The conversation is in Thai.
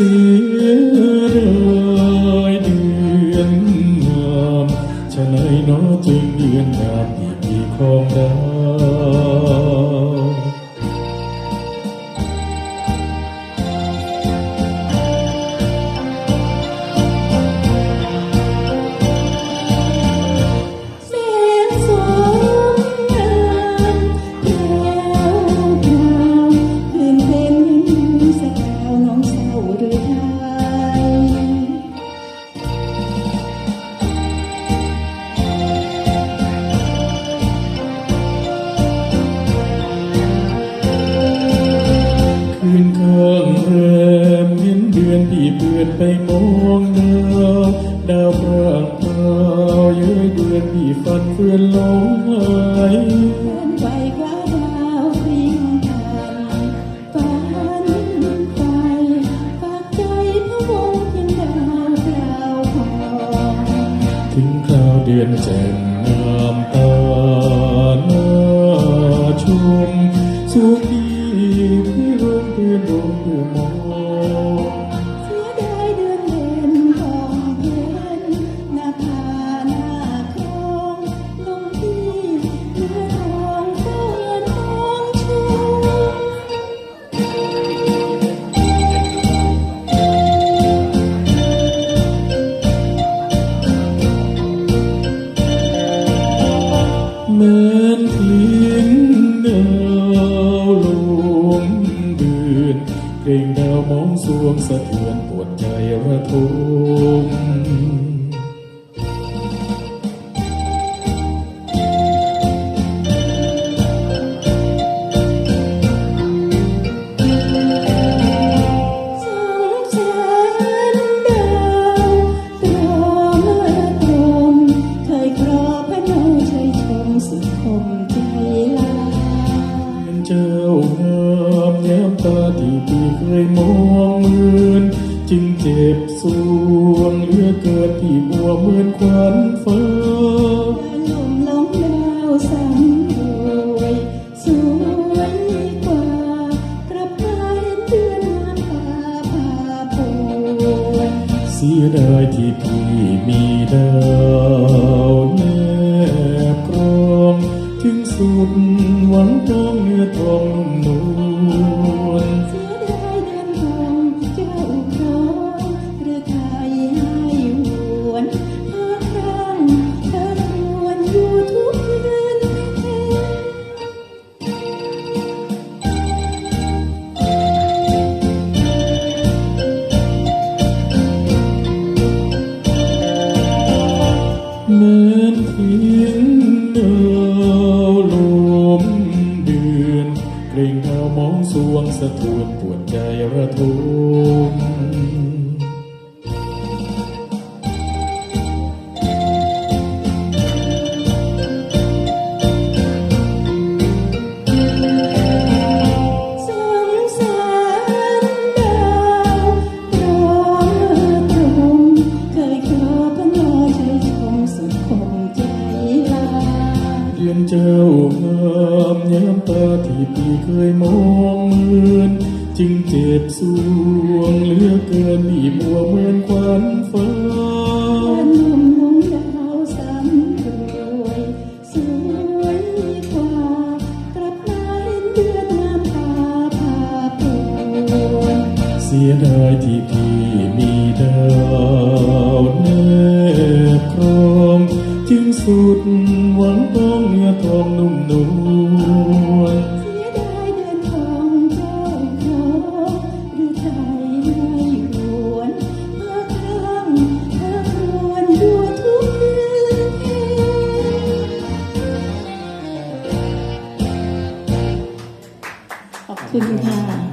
เสียดายเดือนงามฉะไหนเนาะจึงเดือนงามที่มีของดาวแส เดือนไปมองดาวดาวพร่างพราวเย้ยเดือนที่ฝันเฟือนหลงหายเดินไปคว้าดาวเพียงกันฝันไปฝากใจพะวงเพียงดาวคราวทองถึงคราวเดือนแจ่มงามตาหน้าชมสุขีที่ร่มเพื่อนร่มเพื่อมอง เพลงดาวมองสวงสะเทือนปวดใจระทม เจ็บสวงเลือเกินที่บัวเหมือนควันฟ้าลมลงดาวสำรวยสวยกว่ากลับมาเห็นเดือนน้ำตาพาปวดเสียดายที่พี่มีดาวแนบกรอง ถึงสุดหวังทองเนื้อทอง มองสวงสะทือนปวดใจระทมสงสารดารอเมื่อตรงเคยครอพนอชัยชมสุดคงใจลาเดือนเจ้างามแย้ม ตาที่พี่เคยมองเหมือนจึงเจ็บสวงเหลือเกินมีบัวเหมือนควันฟ้าหนุ่มลงดาวสำรวยสวยกว่ากลับมาเห็นเดือนน้ำตาพาปวดเสียดายที่พี่มีดาวแนบครองจึงสุด Như?